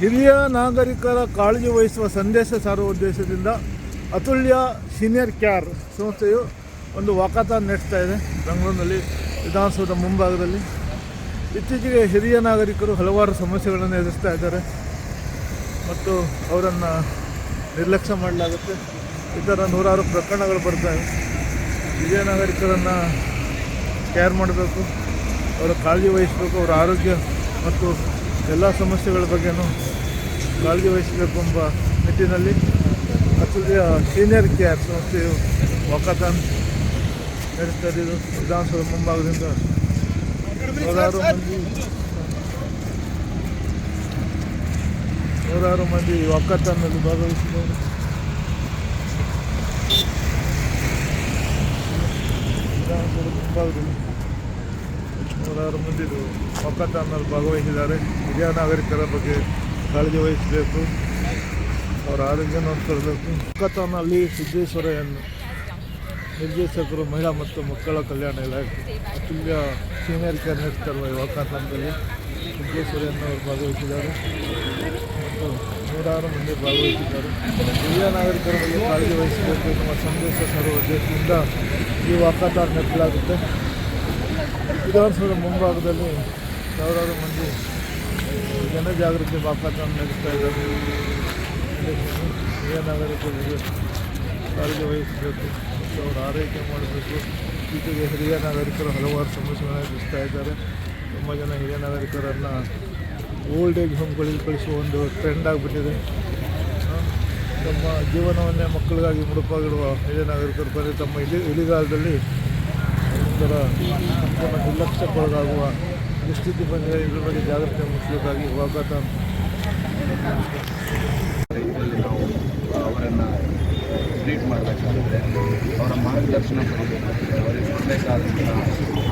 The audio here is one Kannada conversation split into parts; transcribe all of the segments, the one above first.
ಹಿರಿಯ ನಾಗರಿಕರ ಕಾಳಜಿ ವಹಿಸುವ ಸಂದೇಶ ಸಾರುವ ಉದ್ದೇಶದಿಂದ ಅತುಲ್ಯ ಸೀನಿಯರ್ ಕೇರ್ ಸಂಸ್ಥೆಯು ಒಂದು ವಾಕಾಥಾನ್ ನಡೆಸ್ತಾ ಇದೆ. ಬೆಂಗಳೂರಿನಲ್ಲಿ ವಿಧಾನಸೌಧ ಮುಂಭಾಗದಲ್ಲಿ. ಇತ್ತೀಚೆಗೆ ಹಿರಿಯ ನಾಗರಿಕರು ಹಲವಾರು ಸಮಸ್ಯೆಗಳನ್ನು ಎದುರಿಸ್ತಾ ಇದ್ದಾರೆ. ಮತ್ತು ಅವರನ್ನು ನಿರ್ಲಕ್ಷ್ಯ ಮಾಡಲಾಗುತ್ತೆ. ಥರ ನೂರಾರು ಪ್ರಕರಣಗಳು ಬರ್ತವೆ ಹಿರಿಯ ನಾಗರಿಕರನ್ನು ಕೇರ್ ಮಾಡಬೇಕು. ಅವರ ಕಾಳಜಿ ವಹಿಸಬೇಕು. ಅವರ ಆರೋಗ್ಯ ಮತ್ತು ಎಲ್ಲ ಸಮಸ್ಯೆಗಳ ಬಗ್ಗೆನೂ ಕಾಳಜಿ ವಹಿಸಬೇಕು ಎಂಬ ನಿಟ್ಟಿನಲ್ಲಿ ಅತುಲ್ಯ ಸೀನಿಯರ್ ಕೇರ್ ಸಂಸ್ಥೆಯು ವಾಕಾಥಾನ್ ನಡೆಸ್ತಾ ಇದ್ದು ವಿಧಾನಸೌಧ ಮುಂಭಾಗದಿಂದ ನೂರಾರು ಮಂದಿ ನೂರಾರು ಮಂದಿ ವಾಕಾಥಾನ್ನಲ್ಲಿ ಭಾಗವಹಿಸಿದ್ದಾರೆ. ವಿಧಾನಸೌಧ ಮುಂಭಾಗದಲ್ಲಿ ನೂರಾರು ಮಂದಿ ಒಕ್ಕತನದಲ್ಲಿ ಭಾಗವಹಿಸಿದ್ದಾರೆ. ಹಿರಿಯ ನಾಗರಿಕರ ಬಗ್ಗೆ ಕಾಳಜಿ ವಹಿಸಬೇಕು. ಅವರ ಆರೋಗ್ಯ ನೋಡ್ಕೊಳ್ಬೇಕು. ಒಕ್ಕತನಲ್ಲಿ ಸಿದ್ದೇಶ್ವರಯ್ಯನ್ನು ನಿರ್ದೇಶಕರು ಮಹಿಳಾ ಮತ್ತು ಮಕ್ಕಳ ಕಲ್ಯಾಣ ಇಲಾಖೆ ಅತುಲ್ಯ ಸೀನಿಯರ್ ಕೇರ್ ನಡೆಸ್ತಾರೆ ಈ ವಾಕಾಥಾನದಲ್ಲಿ ಸಿದ್ದೇಶ್ವರಯ್ಯನ್ ಅವರು ಭಾಗವಹಿಸಿದ್ದಾರೆ. ಮತ್ತು ನೂರಾರು ಮಂದಿ ಭಾಗವಹಿಸಿದ್ದಾರೆ. ಹಿರಿಯ ನಾಗರಿಕರ ಬಗ್ಗೆ ಕಾಳಜಿ ವಹಿಸಬೇಕು ಎನ್ನುವ ಸಂದೇಶ ಸರ್ವ ಉದ್ದೇಶದಿಂದ ಈ ವಾಕಾಥಾನ್ ನಡೆಸಲಾಗುತ್ತೆ ವಿಧಾನಸೌಧ ಮುಂಭಾಗದಲ್ಲಿ ಸಾವಿರಾರು ಮಂದಿ ಜನಜಾಗೃತಿ ವಾಕಾಥಾನ್ ನಡೆಸ್ತಾ ಇದ್ದಾರೆ. ಹಿರಿಯ ನಾಗರಿಕರಿಗೆ ಕಾಳಜಿ ವಹಿಸಬೇಕು ಮತ್ತು ಅವರ ಆರೈಕೆ ಮಾಡಬೇಕು. ಇತ್ತೀಚೆಗೆ ಹಿರಿಯ ನಾಗರಿಕರು ಹಲವಾರು ಸಮಸ್ಯೆಗಳನ್ನು ಎದುರಿಸ್ತಾ ಇದ್ದಾರೆ. ತುಂಬ ಜನ ಹಿರಿಯ ನಾಗರಿಕರನ್ನು ಓಲ್ಡ್ ಏಜ್ ಹೋಮ್ಗಳಿಗೆ ಕಳಿಸುವ ಒಂದು ಟ್ರೆಂಡ್ ಆಗಿಬಿಟ್ಟಿದೆ. ತಮ್ಮ ಜೀವನವನ್ನೇ ಮಕ್ಕಳಿಗಾಗಿ ಮುಡುಪಾಗಿಡುವ ಹಿರಿಯ ನಾಗರಿಕರು ಬಂದರೆ ತಮ್ಮ ಇಳಿ ಇಳಿಗಾಲದಲ್ಲಿ ಸಂಪೂರ್ಣ ನಿರ್ಲಕ್ಷ್ಯಕ್ಕೊಳಗಾಗುವ ದುಸ್ಥಿತಿ ಬಂದಿದೆ ಇದ್ರ ಬಗ್ಗೆ ಜಾಗೃತಿ ಮೂಡಿಸಬೇಕಾಗಿ ವಾಕಾಥಾನ್ ಇದರಲ್ಲಿ ನಾವು ಅವರನ್ನು ಟ್ರೀಟ್ ಮಾಡಬೇಕಾಗುತ್ತೆ. ಅವರ ಮಾರ್ಗದರ್ಶನ ಪಡೆಯಬೇಕಾಗುತ್ತೆ ಅವರಿಗೆ ಕೊಡಬೇಕಾದಂಥ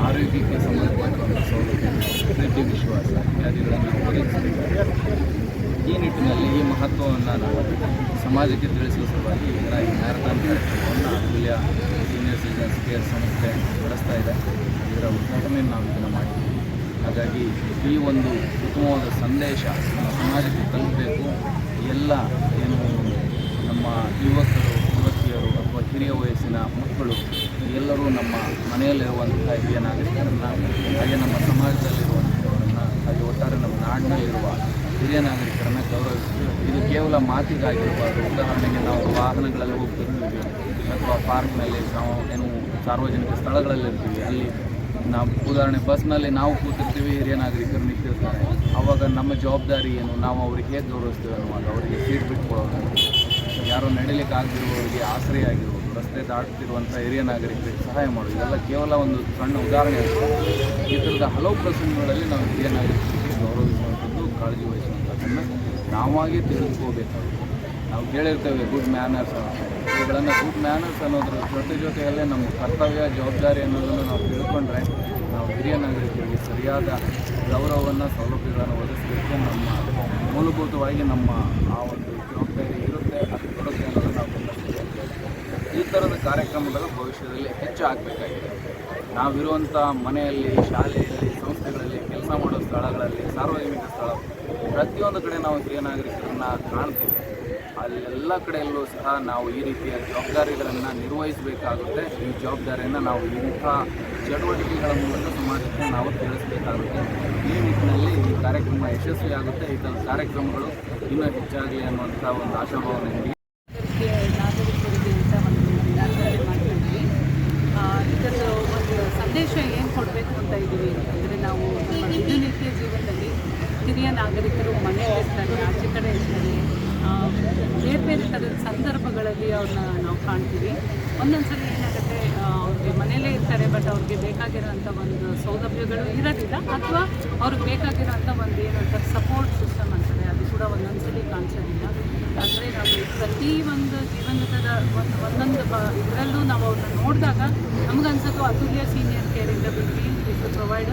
ಆರೋಗ್ಯಕ್ಕೆ ಸಂಬಂಧಪಟ್ಟಂಥ ಸೌಲಭ್ಯ ಪ್ರೀತಿ ವಿಶ್ವಾಸ ಇತ್ಯಾದಿಗಳನ್ನು ನಾವು ಒದಗಿಸಬೇಕಾಗುತ್ತೆ ಈ ನಿಟ್ಟಿನಲ್ಲಿ ಈ ಮಹತ್ವವನ್ನು ನಾವು ಸಮಾಜಕ್ಕೆ ತಿಳಿಸುವ ಸಲುವಾಗಿ ಇದರ ಈ ಮ್ಯಾರಥಾನ್ ಕಾರ್ಯಕ್ರಮವನ್ನು ಅಮೂಲ್ಯ ಸೀನಿಯರ್ ಸಿಟಿಜನ್ಸ್ ಕೇರ್ ಸಂಸ್ಥೆ ನಡೆಸ್ತಾ ಇದೆ. ಇದರ ಉದ್ಘಾಟನೆಯನ್ನು ನಾವು ಇದನ್ನು ಮಾಡಿದ್ದೀವಿ ಹಾಗಾಗಿ ಈ ಒಂದು ಉತ್ತಮವಾದ ಸಂದೇಶ ಸಮಾಜಕ್ಕೆ ತಲುಪಬೇಕು. ಎಲ್ಲ ಏನು ನಮ್ಮ ಯುವಕರು, ಯುವತಿಯರು ಅಥವಾ ಹಿರಿಯ ವಯಸ್ಸಿನ ಮಕ್ಕಳು, ಎಲ್ಲರೂ ನಮ್ಮ ಮನೆಯಲ್ಲಿರುವಂತಹ ಹಿರಿಯ ನಾಗರಿಕರನ್ನು ಹಾಗೆ ನಮ್ಮ ಸಮಾಜದಲ್ಲಿರುವಂಥವರನ್ನು ಹಾಗೆ ಒಟ್ಟಾರೆ ನಮ್ಮ ನಾಡಿನಲ್ಲಿರುವ ಹಿರಿಯ ನಾಗರಿಕರನ್ನು ಗೌರವಿಸಬೇಕು ಇದು ಕೇವಲ ಮಾತಿಗಾಗಿರಬಾರ್ದು. ಉದಾಹರಣೆಗೆ ನಾವು ವಾಹನಗಳಲ್ಲಿ ಹೋಗ್ತಿರ್ತೀವಿ, ಅಥವಾ ಪಾರ್ಕ್ನಲ್ಲಿ ನಾವು ಏನು ಸಾರ್ವಜನಿಕ ಸ್ಥಳಗಳಲ್ಲಿ ಇರ್ತೀವಿ, ಅಲ್ಲಿ ನಾವು, ಉದಾಹರಣೆ ಬಸ್ನಲ್ಲಿ ನಾವು ಕೂತಿರ್ತೀವಿ, ಹಿರಿಯ ನಾಗರಿಕರು ನಿಂತಿರ್ತಾರೆ. ಆವಾಗ ನಮ್ಮ ಜವಾಬ್ದಾರಿ ಏನು? ನಾವು ಅವ್ರಿಗೆ ಹೇಗೆ ಗೌರವಿಸ್ತೀವಿ ಅನ್ನುವಾಗ ಅವರಿಗೆ ಸೀಟ್ ಬಿಟ್ಕೊಡೋದು. ಯಾರೋ ನಡೀಲಿಕ್ಕೆ ಆಗದಿರುವವರಿಗೆ ಆಶ್ರಯ ರಸ್ತೆ ದಾಟ್ತಿರುವಂಥ ಹಿರಿಯ ನಾಗರಿಕರಿಗೆ ಸಹಾಯ ಮಾಡೋದು. ಇದೆಲ್ಲ ಕೇವಲ ಒಂದು ಸಣ್ಣ ಉದಾಹರಣೆ ಈ ಥರದ ಹಲವು ಪ್ರಸಂಗಗಳಲ್ಲಿ ನಾವು ಹಿರಿಯ ಗೌರವಿಸುವಂಥದ್ದು ಕಾಳಜಿ ವಹಿಸುವಂಥದ್ದನ್ನು ನಾವಾಗೇ ತಿಳಿದುಕೋಬೇಕಾಗುತ್ತೆ ನಾವು ಕೇಳಿರ್ತೇವೆ ಗುಡ್ ಮ್ಯಾನರ್ಸ್ ಇವುಗಳನ್ನು ಗುಡ್ ಮ್ಯಾನರ್ಸ್ ಅನ್ನೋದ್ರ ಜೊತೆ ಜೊತೆಯಲ್ಲೇ ನಮ್ಮ ಕರ್ತವ್ಯ, ಜವಾಬ್ದಾರಿ ಅನ್ನೋದನ್ನು ನಾವು ತಿಳ್ಕೊಂಡ್ರೆ ನಾವು ಹಿರಿಯ ನಾಗರಿಕರಿಗೆ ಸರಿಯಾದ ಗೌರವವನ್ನು, ಸೌಲಭ್ಯಗಳನ್ನು ಒದಗಿಸಲಿಕ್ಕೆ ನಮ್ಮ ಮೂಲಭೂತವಾಗಿ ನಮ್ಮ ಆ ಒಂದು ಜವಾಬ್ದಾರಿ ಇರುತ್ತೆ, ಅದು ಕೊಡುತ್ತೆ ಅನ್ನೋದನ್ನು ನಾವು ಈ ಥರದ ಕಾರ್ಯಕ್ರಮಗಳು ಭವಿಷ್ಯದಲ್ಲಿ ಹೆಚ್ಚು ಆಗಬೇಕಾಗಿದೆ ನಾವಿರುವಂಥ ಮನೆಯಲ್ಲಿ, ಶಾಲೆಯಲ್ಲಿ, ಸಂಸ್ಥೆಗಳಲ್ಲಿ ಕೆಲಸ ಮಾಡೋ ಸ್ಥಳಗಳಲ್ಲಿ, ಸಾರ್ವಜನಿಕ ಸ್ಥಳ, ಪ್ರತಿಯೊಂದು ಕಡೆ ನಾವು ಹಿರಿಯ ನಾಗರಿಕರನ್ನ ಕಾಣ್ತೀವಿ. ಅಲ್ಲೆಲ್ಲ ಕಡೆಯಲ್ಲೂ ಸಹ ನಾವು ಈ ರೀತಿಯ ಜವಾಬ್ದಾರಿಗಳನ್ನು ನಿರ್ವಹಿಸಬೇಕಾಗುತ್ತೆ. ಈ ಜವಾಬ್ದಾರಿಯನ್ನು ನಾವು ಇಂಥ ಚಟುವಟಿಕೆಗಳ ಮೂಲಕ ಸಮಾಜಕ್ಕೆ ನಾವು ತಿಳಿಸಬೇಕಾಗುತ್ತೆ. ಈ ನಿಟ್ಟಿನಲ್ಲಿ ಈ ಕಾರ್ಯಕ್ರಮ ಯಶಸ್ವಿಯಾಗುತ್ತೆ. ಈ ಕಾರ್ಯಕ್ರಮಗಳು ಇನ್ನೂ ಹೆಚ್ಚಾಗಲಿ ಅನ್ನುವಂಥ ಒಂದು ಆಶಾಭಾವನೆ ನನಗೆ ಇದಕ್ಕೆ ನಾಗರಿಕರಿಗೆ ಅಂತ ಒಂದು ದಿನಾಚರಣೆ ಮಾಡ್ತಿದ್ವಿ ಇದರ ಒಂದು ಸಂದೇಶ ಏನು ಕೊಡಬೇಕು ಅಂತ ಇದ್ದೀವಿ ಅಂದರೆ ನಾವು ನಮ್ಮ ದಿನನಿತ್ಯ ಜೀವನದಲ್ಲಿ ಹಿರಿಯ ನಾಗರಿಕರು ಮನೆಯಲ್ಲಿರ್ತಾರೆ ಆಚೆ ಕಡೆ ಇರ್ತಾರೆ ಆ, ಬೇರೆ ಸಂದರ್ಭಗಳಲ್ಲಿ ಅವ್ರನ್ನ ನಾವು ಕಾಣ್ತೀವಿ. ಒಂದೊಂದು ಸಲ ಏನಾಗುತ್ತೆ ಅವ್ರಿಗೆ ಮನೆಯಲ್ಲೇ ಇರ್ತಾರೆ ಬಟ್ ಅವ್ರಿಗೆ ಬೇಕಾಗಿರೋಂಥ ಒಂದು ಸೌಲಭ್ಯಗಳು ಇರೋದಿಲ್ಲ. ಅಥವಾ ಅವ್ರಿಗೆ ಬೇಕಾಗಿರೋಂಥ ಒಂದು ಏನಂತಾರೆ ಸಪೋರ್ಟ್ ಸಿಸ್ಟಮ್ ಅಂತಾರೆ, ಅದು ಕೂಡ ಒಂದೊಂದ್ಸಲಿ ಕಾಣಿಸೋದಿಲ್ಲ. ಅಂದರೆ ನಾವು ಪ್ರತಿ ಒಂದು ಜೀವನದ ಒಂದು, ಒಂದೊಂದು ಬ, ಇದರಲ್ಲೂ ನಾವು ಅವ್ರನ್ನ ನೋಡಿದಾಗ ನಮಗನ್ಸೋದು ಅತುಲ್ಯ ಸೀನಿಯರ್ ಕೇರಿಂದ ಬಿಟ್ಟು to provide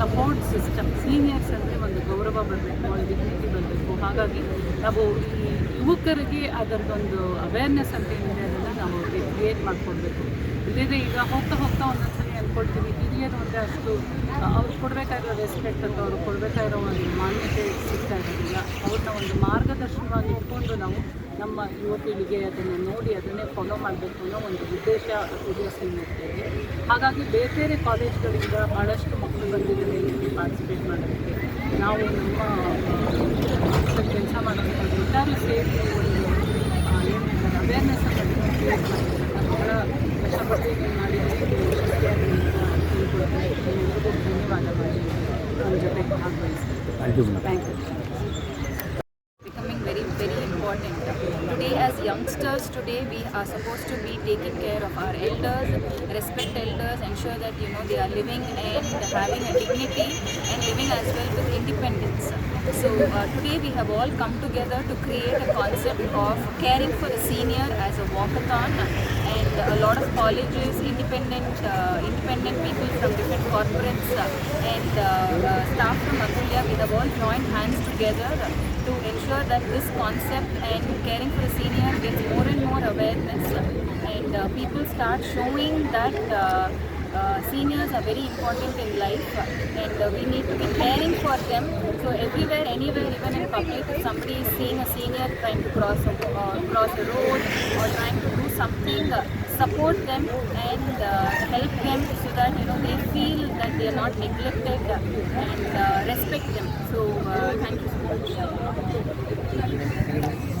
support system seniors ಅಂದರೆ ಒಂದು ಗೌರವ ಬರಬೇಕು, ಒಂದು ಡಿಗ್ನಿಟಿ ಬರಬೇಕು. ಹಾಗಾಗಿ ನಾವು ಈ ಯುವಕರಿಗೆ ಅದರದೊಂದು ಅವೇರ್ನೆಸ್ ಅಂತ ಏನಿದೆ ಅದನ್ನು ನಾವು ಕ್ರಿಯೇಟ್ ಮಾಡಿಕೊಡ್ಬೇಕು. ಇಲ್ಲದೇ ಈಗ ಹೋಗ್ತಾ ಹೋಗ್ತಾ ಒಂದೊಂದ್ಸಲಿ ಅಂದ್ಕೊಳ್ತೀವಿ ಹಿರಿಯರು ಅಂದರೆ ಅಷ್ಟು, ಅವ್ರು ಕೊಡಬೇಕಾಗಿರೋ ರೆಸ್ಪೆಕ್ಟ್ ಅಂತ ಅವ್ರು ಕೊಡಬೇಕಾಗಿರೋ ಒಂದು ಮಾನ್ಯತೆ ಸಿಗ್ತಾ ಇರೋದಿಲ್ಲ. ಅವ್ರನ್ನ ಒಂದು ಮಾರ್ಗದರ್ಶನವಾಗಿ ಇಟ್ಕೊಂಡು ನಾವು ನಮ್ಮ ಯುವ ಪೀಳಿಗೆ ಅದನ್ನು ನೋಡಿ ಅದನ್ನೇ ಫಾಲೋ ಮಾಡಬೇಕು ಅನ್ನೋ ಒಂದು ಉದ್ದೇಶ ಉದ್ದೇಶ ಇರ್ತೇವೆ ಹಾಗಾಗಿ ಬೇರೆ ಬೇರೆ ಕಾಲೇಜ್ಗಳಿಂದ ಭಾಳಷ್ಟು ಮಕ್ಕಳು ಬಂದಿದ್ದಾರೆ ಇಲ್ಲಿ ಪಾರ್ಟಿಸಿಪೇಟ್ ಮಾಡೋದಕ್ಕೆ ನಾವು ನಮ್ಮ ಕೆಲಸ ಮಾಡೋದಕ್ಕೆ ಒಟ್ಟಾರೆ ಸೇರಿ ಒಂದು ಏನು ಅವೇರ್ನೆಸ್ ಮಾಡಿದ್ದಾರೆ important today as youngsters today we are supposed to be taking care of our elders respect elders ensure that you know they are living and having a dignity and living as well with independence so uh, today we have all come together to create a concept of caring for the senior as a walkathon. And a lot of colleges independent uh, independent people from different corporates uh, and uh, uh, staff from Atulya we have all joined hands together to ensure that this concept and caring for the senior gets more and more awareness. And uh, people start showing that uh, uh, seniors are very important in life and uh, we need to be caring for them. So everywhere, anywhere, even in public, if somebody is seeing a senior trying to cross a, uh, cross a road or trying to do something, uh, support them and uh, help them so that you know they feel that they are not neglected and uh, respect them. So uh, thank you so much.